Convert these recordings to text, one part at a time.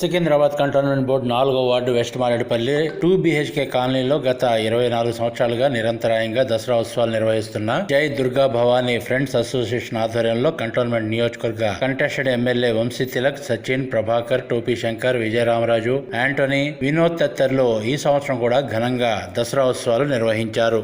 Secunderabad cantonment board నాలుగో ward west Marredpally two BHK కాలనీలో గత ఇరవై నాలుగు సంవత్సరాలుగా నిరంతరాయంగా దసరా ఉత్సవాలు నిర్వహిస్తున్న జై దుర్గా భవానీ ఫ్రెండ్స్ అసోసియేషన్ ఆధ్వర్యంలో కంటోన్మెంట్ నియోజకవర్గ contested MLA Vamshi Tilak Sachin Prabhakar Topi Shankar Vijayaramaraju Antony Vinod తత్తర్లో ఈ సంవత్సరం కూడా ఘనంగా దసరా ఉత్సవాలు నిర్వహించారు.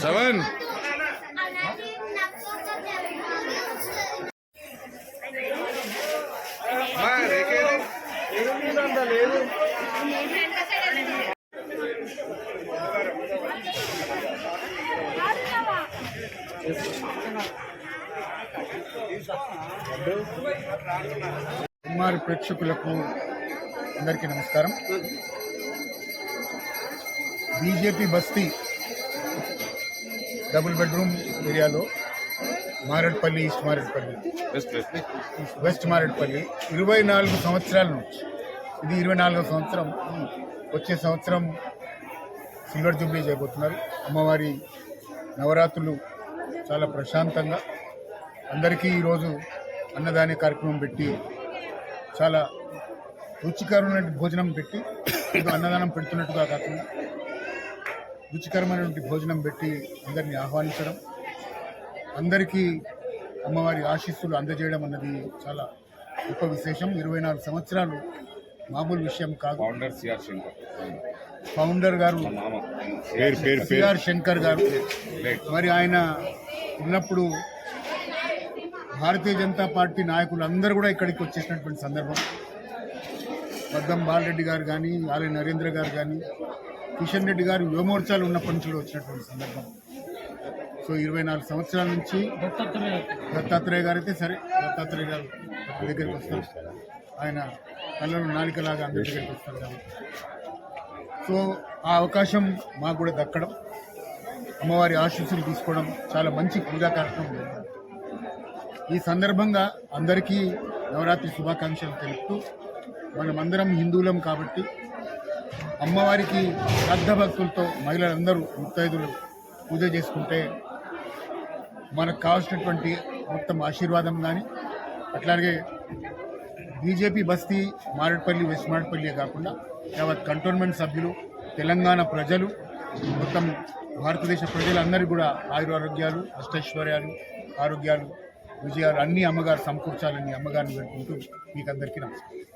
సెవెన్ కుమారి ప్రేక్షకులకు అందరికీ నమస్కారం. బీజేపీ బస్తీ డబుల్ బెడ్రూమ్ ఏరియాలో మారేడుపల్లి ఈస్ట్ మారేడుపల్లి. వెస్ట్ మారేడుపల్లి. ఇరవై నాలుగు సంవత్సరాల నుంచి ఇది ఇరవై నాలుగో సంవత్సరం వచ్చే సంవత్సరం సిల్వర్ జూబ్లీ చేయబోతున్నారు. అమ్మవారి నవరాత్రులు చాలా ప్రశాంతంగా అందరికీ ఈరోజు అన్నదాన కార్యక్రమం పెట్టి చాలా రుచికరమైన భోజనం పెట్టి అన్నదానం పెడుతున్నట్టుగా కాకుండా రుచికరమైనటువంటి భోజనం పెట్టి అందరినీ ఆహ్వానించడం అందరికీ అమ్మవారి ఆశీస్సులు అందజేయడం అన్నది చాలా గొప్ప విశేషం. ఇరవై నాలుగు సంవత్సరాలు మామూలు విషయం కాదు. ఫౌండర్ సిఆర్ శంకర్ ఫౌండర్ గారు మామ. పేరు పేరు పేరు. సిఆర్ శంకర్ గారు మరి ఆయన ఉన్నప్పుడు భారతీయ జనతా పార్టీ నాయకులు అందరూ కూడా ఇక్కడికి వచ్చేసినటువంటి సందర్భం. పద్దం బాలరెడ్డి గారు కానీ ఆలయ నరేంద్ర గారు కానీ కిషన్ రెడ్డి గారు యువమోర్చాలు ఉన్నప్పటి నుంచి వచ్చినటువంటి సందర్భం. సో ఇరవై నాలుగు సంవత్సరాల నుంచి దత్తాత్రేయ గారు. అయితే సరే దత్తాత్రేయ గారు దగ్గరికి వస్తారు. ఆయన కళ్ళను నాలికలాగా అందరి దగ్గరికి వస్తారు కాబట్టి. సో ఆ అవకాశం మాకు కూడా దక్కడం అమ్మవారి ఆశీస్సులు తీసుకోవడం చాలా మంచి పూజా కార్యక్రమం. జరిగింది. ఈ సందర్భంగా అందరికీ నవరాత్రి శుభాకాంక్షలు తెలుపుతూ మనమందరం హిందువులం కాబట్టి అమ్మవారికి శ్రద్ధ భక్తులతో మహిళలందరూ ముత్తైదులు పూజ చేసుకుంటే మనకు కావాల్సినటువంటి మొత్తం ఆశీర్వాదం కానీ అట్లాగే బీజేపీ బస్తీ మారేడుపల్లి వెస్ట్ మారేడుపల్లి కాకుండా యావత్ కంటోన్మెంట్ సభ్యులు తెలంగాణ ప్రజలు మొత్తం భారతదేశ ప్రజలందరికీ కూడా ఆయురారోగ్యాలు అష్టైశ్వర్యాలు ఆరోగ్యాలు విజయాలు అన్ని అమ్మగారు సమకూర్చాలని అమ్మగారిని పెట్టుకుంటూ మీకు అందరికీ నమస్కారం.